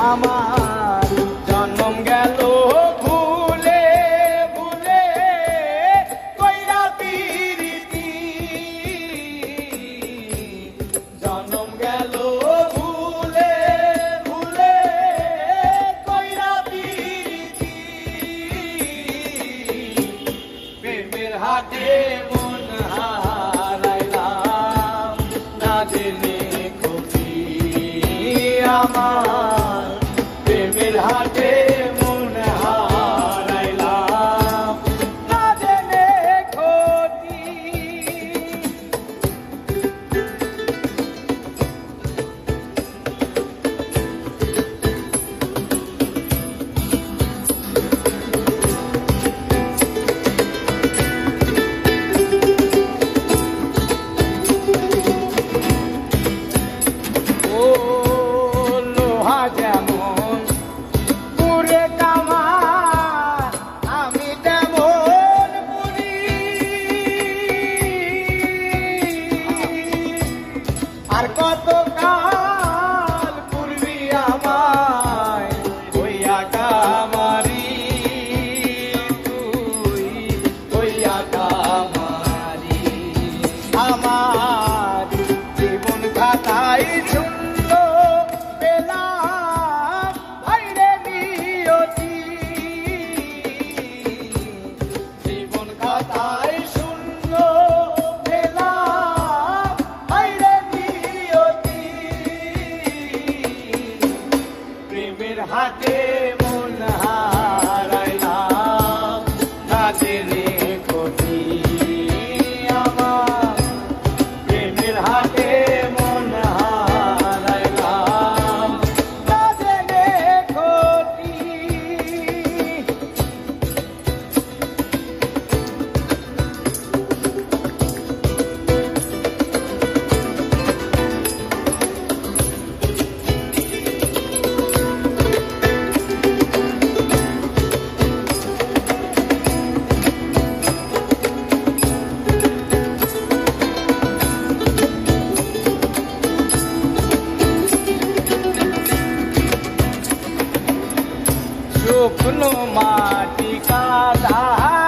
আমার আর কত হাতে মন হা દુઃખનો માટી કાઢા